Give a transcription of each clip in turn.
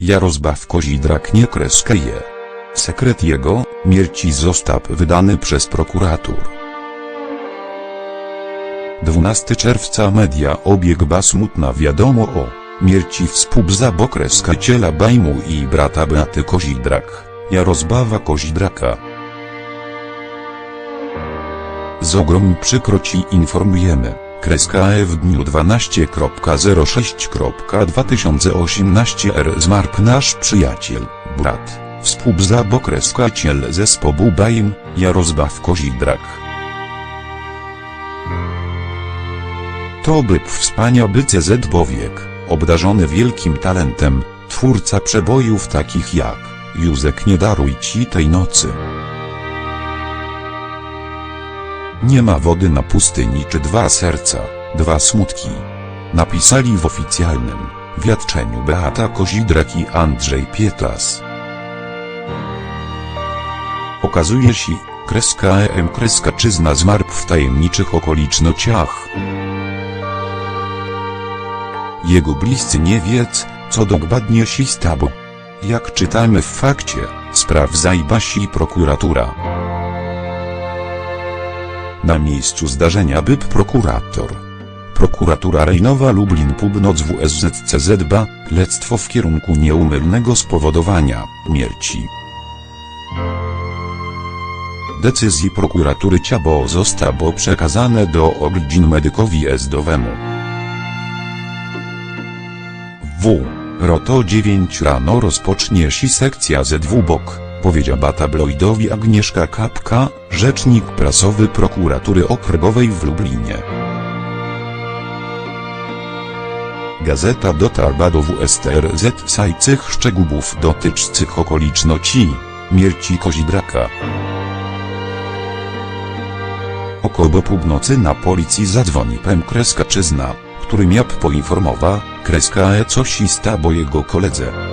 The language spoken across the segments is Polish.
Jarosław Kozidrak nie kreskuje. Sekret jego, mierci został wydany przez prokuratur. 12 czerwca media obiegła smutna wiadomo o mierci współzabokreskiciela Bajmu i brata Beaty Kozidrak, Jarosława Kozidraka. Z ogromną przykroci informujemy, kreska E w dniu 12.06.2018 R zmarł nasz przyjaciel, brat, współzabokreskiciel zespołu Bajm, Jarosław Kozidrak. To był wspaniały CZ Bowiek, obdarzony wielkim talentem, twórca przebojów takich jak Józek nie daruj ci tej nocy. Nie ma wody na pustyni czy dwa serca, dwa smutki. Napisali w oficjalnym wiadczeniu Beata Kozidrak i Andrzej Pietlas. Okazuje się, kreska EM kreskaczyzna zmarł w tajemniczych okolicznościach. Jego bliscy nie wiedzą, co dokładnie się stało. Jak czytamy w fakcie, sprawdza i basi prokuratura. Na miejscu zdarzenia był prokurator. Prokuratura Rejnowa Lublin Pubnoc WSZCZB, lectwo w kierunku nieumylnego spowodowania śmierci. Decyzji prokuratury Ciabo zostało przekazane do ordzin medykowi ezdowemu. W. Roto 9 rano rozpocznie się sekcja ZW BOK, powiedziała tabloidowi Agnieszka Kapka, rzecznik prasowy prokuratury okręgowej w Lublinie. Gazeta dotarła do WSTRZ sajcych szczegółów dotyczących okoliczności śmierci Kozidraka. Około północy na policji zadzwoni Pem Kreskaczyzna, który miał poinformowa, kreska e coś i stało jego koledze.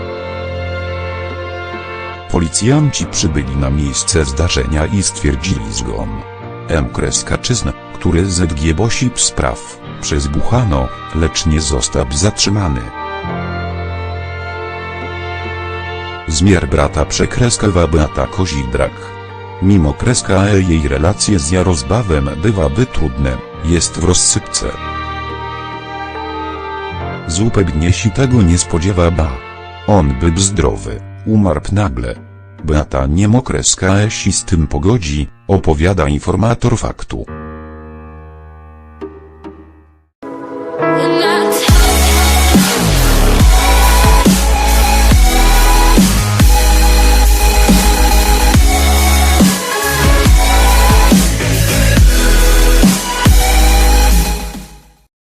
Policjanci przybyli na miejsce zdarzenia i stwierdzili zgon. M. Kreskaczyzna, który ZG bosi spraw, przezbuchano, lecz nie został zatrzymany. Zmier brata przekreskowa Beata Kozidrak. Mimo kreska e jej relacje z Jarosławem bywaby trudne, jest w rozsypce. Zupełnie się tego nie spodziewała. On był zdrowy, umarł nagle. Beata nie mokreska e się z tym pogodzi, opowiada informator faktu.